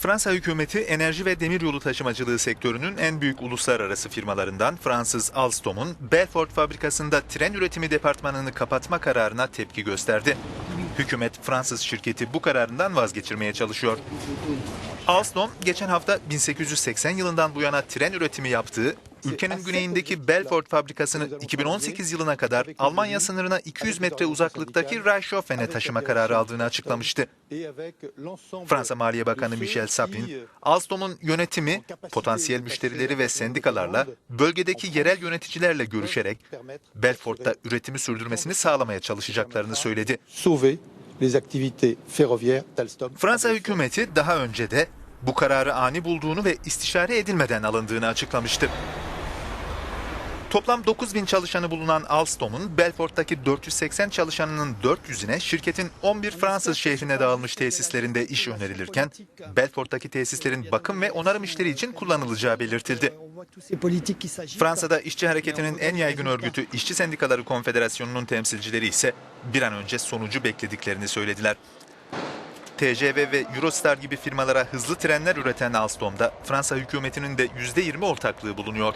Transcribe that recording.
Fransa hükümeti enerji ve demiryolu taşımacılığı sektörünün en büyük uluslararası firmalarından Fransız Alstom'un Belfort fabrikasında tren üretimi departmanını kapatma kararına tepki gösterdi. Hükümet Fransız şirketi bu kararından vazgeçirmeye çalışıyor. Alstom geçen hafta 1880 yılından bu yana tren üretimi yaptığı ülkenin güneyindeki Belfort fabrikasını 2018 yılına kadar Almanya sınırına 200 metre uzaklıktaki Reichshofen'e taşıma kararı aldığını açıklamıştı. Fransa Maliye Bakanı Michel Sapin, Alstom'un yönetimi potansiyel müşterileri ve sendikalarla bölgedeki yerel yöneticilerle görüşerek Belfort'ta üretimi sürdürmesini sağlamaya çalışacaklarını söyledi. Fransa hükümeti daha önce de bu kararı ani bulduğunu ve istişare edilmeden alındığını açıklamıştı. Toplam 9 bin çalışanı bulunan Alstom'un Belfort'taki 480 çalışanının 400'üne şirketin 11 Fransız şehrine dağılmış tesislerinde iş önerilirken, Belfort'taki tesislerin bakım ve onarım işleri için kullanılacağı belirtildi. Fransa'da işçi hareketinin en yaygın örgütü İşçi Sendikaları Konfederasyonu'nun temsilcileri ise bir an önce sonucu beklediklerini söylediler. TGV ve Eurostar gibi firmalara hızlı trenler üreten Alstom'da Fransa hükümetinin de %20 ortaklığı bulunuyor.